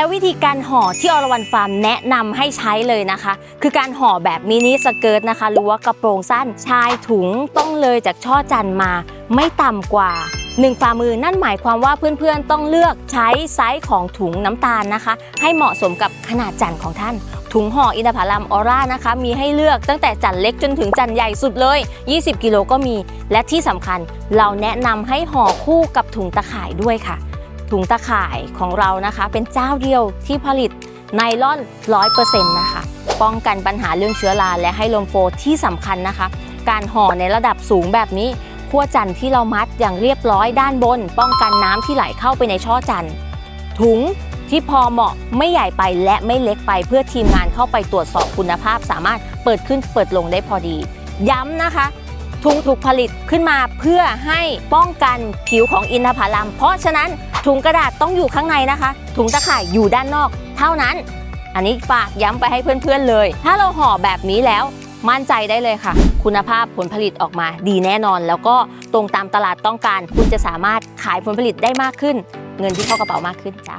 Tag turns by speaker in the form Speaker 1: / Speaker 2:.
Speaker 1: แล้ววิธีการห่อที่อรวรรณฟาร์มแนะนำให้ใช้เลยนะคะ คือการห่อแบบมินิสเกิร์ตนะคะหรือว่ากระโปรงสั้นชายถุงต้องเลยจากช่อจันมาไม่ต่ำกว่า1ฝ่ามือนั่นหมายความว่าเพื่อนๆต้องเลือกใช้ไซส์ของถุงน้ำตาลนะคะ ให้เหมาะสมกับขนาดจันของท่าน ถุงห่ออินทผลัมออร่านะคะ มีให้เลือกตั้งแต่จันเล็กจนถึงจันใหญ่สุดเลย 20 กิโลก็มี และที่สำคัญเราแนะนำให้ห่อคู่กับถุงตะข่ายด้วยค่ะ ถุงตะข่ายของเรานะคะ เป็นเจ้าเดียวที่ผลิตไนล่อน 100%นะคะ ป้องกันปัญหาเรื่องเชื้อราและให้ลมโฟที่สำคัญนะคะ การห่อในระดับสูงแบบนี้ขั้วจันทร์ที่เรามัดอย่างเรียบร้อยด้านบน ป้องกันน้ำที่ไหลเข้าไปในช่อจันทร์ถุงที่พอเหมาะไม่ใหญ่ไปและไม่เล็กไปเพื่อทีมงานเข้าไปตรวจสอบคุณภาพ สามารถเปิดขึ้นเปิดลงได้พอดี ย้ำนะคะถุงถูกผลิตขึ้นมาเพื่อให้ป้องกันผิวของอินทผลัม เพราะฉะนั้น ถุงกระดาษต้องอยู่ข้างในนะคะ ถุงตะข่ายอยู่ด้านนอก เท่านั้น อันนี้ฝากย้ำไปให้เพื่อนๆเลย ถ้าเราห่อแบบนี้แล้วมั่นใจได้เลยค่ะ คุณภาพผลผลิตออกมาดีแน่นอน แล้วก็ตรงตามตลาดต้องการ คุณจะสามารถขายผลผลิตได้มากขึ้น เงินที่เข้ากระเป๋ามากขึ้นจ้า